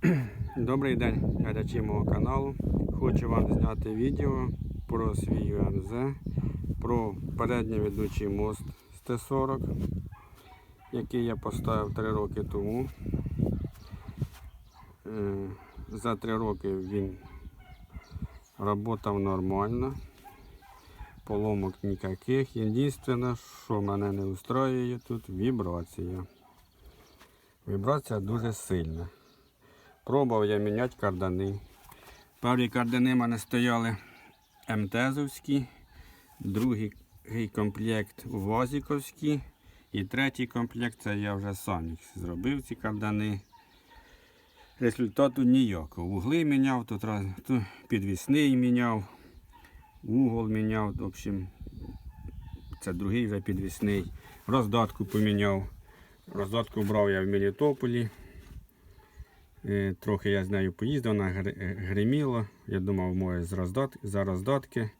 Добрий день, глядачі мого каналу. Хочу вам зняти відео про свій УМЗ, про передній ведучий мост з Т-40, який я поставив 3 роки тому. Е, За 3 роки він працював нормально. Поломок ніяких. Єдине, що мене не устроює тут, вібрація. Вібрація дуже сильна. Пробував я міняти кардани. Перші кардани в мене стояли МТЗовські, другий комплект УВАЗіковські і третій комплект це я вже сам їх зробив ці кардани. Результату ніякого. Угли міняв, тут підвісний міняв, угол міняв, в общем, це другий вже підвісний. Роздатку поміняв. Роздатку брав я в Мелітополі. Е, Трохи я з нею поїздив, вона гриміла. Я думав, може за роздатки.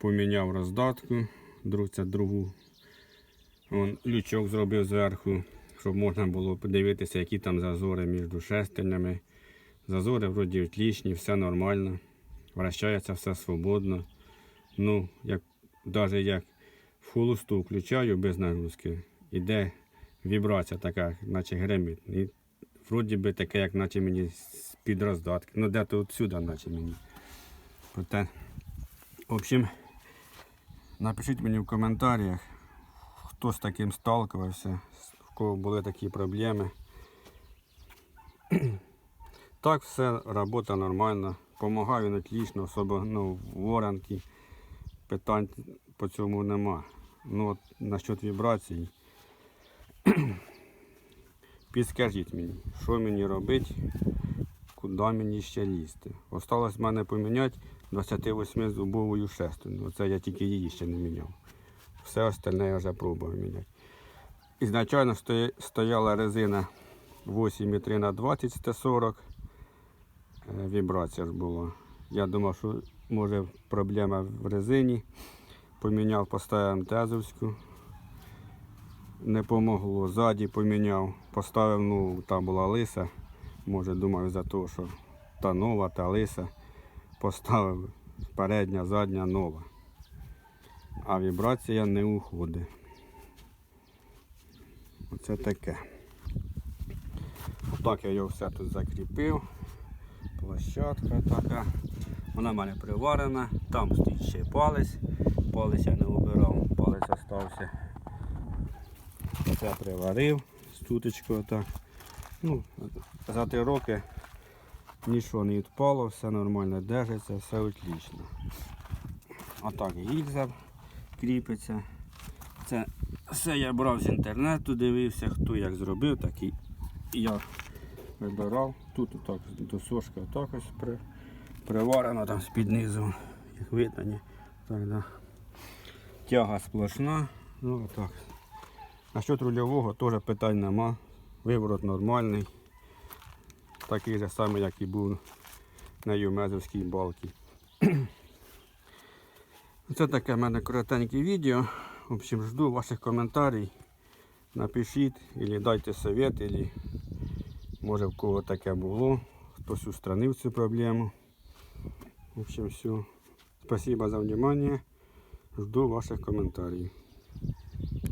Поміняв роздатку, друг, це другу. Вон, лючок зробив зверху, щоб можна було подивитися, які там зазори між шестернями. Зазори вроді отлічні, все нормально. Вращається все свободно. Ну, як, навіть як в холосту включаю без нагрузки, іде вібрація така, наче гремить. Вроді би таке, як наче мені з-під роздатки. Ну, де-то отсюди, наче мені. Проте, в общем, напишіть мені в коментарях, хто з таким сталкувався, в кого були такі проблеми. Так, все, робота нормальна. Помагаю він отлично, особливо ну, в воронки. Питань по цьому нема. Ну, от, насчет вібрацій. Підскажіть мені, що мені робити, куди мені ще лізти. Осталось в мене поміняти 28 зубовою шестерню. Оце я тільки її ще не міняв. Все остальне я вже пробував міняти. Ізначально стояла резина 8,3 на 20 з Т40. Е, Вібрація ж була. Я думав, що може проблема в резині. Поміняв, поставив МТЗовську не помогло. Ззаді поміняв, поставив, ну, та була лиса. Може, думаю, за те, що та нова, та лиса. Поставив передня, задня нова. А вібрація не уходить. Оце таке. Отак я його все тут закріпив. Площадка така. Вона в мене приварена. Там стоїть ще палець. Палець я не обирав, палець залишився. Це приварив стуточку отак. Ну, за три роки нічого не відпало, все нормально держиться, все отлично. Отак гільза кріпиться. Це все я брав з інтернету, дивився, хто як зробив, так і я вибирав. Тут отак досошка отак ось при, приварена там з-під низу, як видно, ні. Так, да. Тяга сплошна, ну отак. Насчет рульового теж питань нема. Виворот нормальний. Такий же самий, як і був на Юмезовській балці. Це таке в мене коротеньке відео. В общем, жду ваших коментарів. Напишіть, або дайте совет, або може в кого таке було, хтось устранив цю проблему. В общем, все. Спасибо за внимание. Жду ваших коментарів.